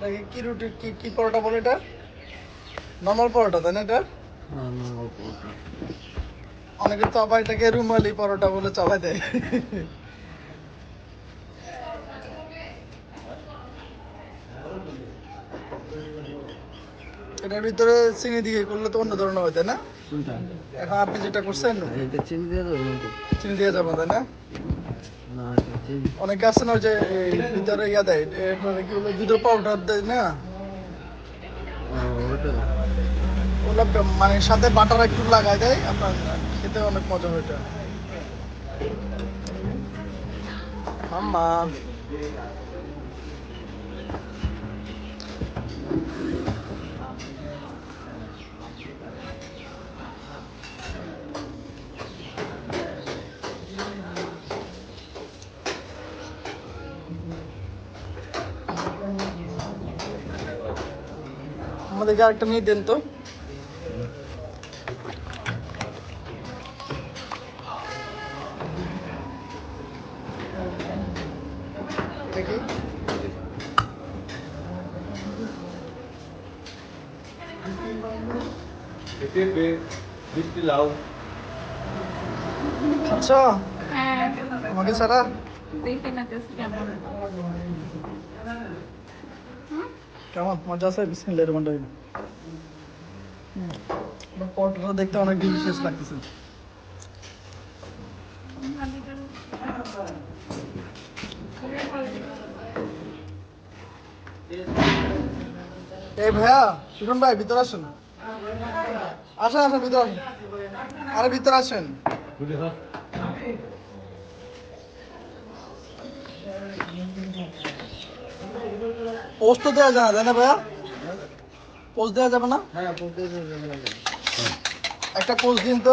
দেখি কি রুটি কি কি পরোটা বলে এটা? নর্মাল পরোটা তাই না এটা? অনেকে তো এটাকে রুমালি পরোটা বলে চালাই দেয়। এটার ভিতরে চিনি দিয়ে করলে তো অন্য ধরনের হয় তাই না? এখন আপনি যেটা করছেন চিনি দিয়ে চিনি দিয়ে যাবেন তাই না? অনেকে আছে না যে ভিতরে ইয়া দেয় মানে কি বলে ভিতরে পাউডার দেয় না? ওগুলো মানে সাথে বাটার একটু লাগাই দেয় আপনার খেতে অনেক মজা হয় এটা। মাম্মা আমাদেরকে আরেকটা নিয়ে দেন তো দেখি পেঁপে বৃষ্টি লাউ খাচ্ছ হ্যাঁ আমাকে ছাড়া দেখি না টেস্ট কেমন? মজা আছে বিসমিল্লাহির রহমানির রহিম। পটটা দেখতে অনেক ডিলিশিয়াস লাগতেছে। এই ভাইয়া সুশন ভাই, ভিতরে আসুন। আসেন আসেন, ভিতরে আসেন। আরে, ভিতরে আসেন। পোস্ট তো দেওয়া যায় না ভাইয়া? পোস্ট দেওয়া যাবে না? হ্যাঁ একটা পোস্ট দিন তো।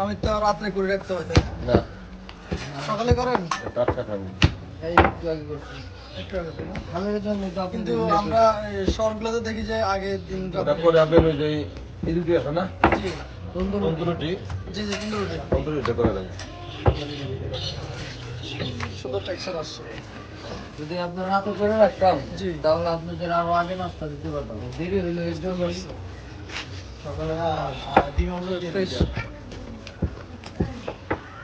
খামির তো রাত্রে করে রাখতে হয় না? সকালে করেন? টাটকা খাব এই একটু আগে করছি। কিন্তু আমরা শহরগুলোতে দেখি যে আগে দিন করে আপনার ওই যে রুটি আছে না? তন্দুর তন্দুর রুটি? জি জি কিন্তু রুটি। তন্দুর রুটি করে দেবে সুন্দর টেক্সচার আসছে। যদি আপনার হাতে করে রাখতাম জি। তাহলে আপনাদের আরও আগে নাস্তা দিতে পারতাম। দেরি হইল এর জন্য সকালে ডিম ফ্রেশ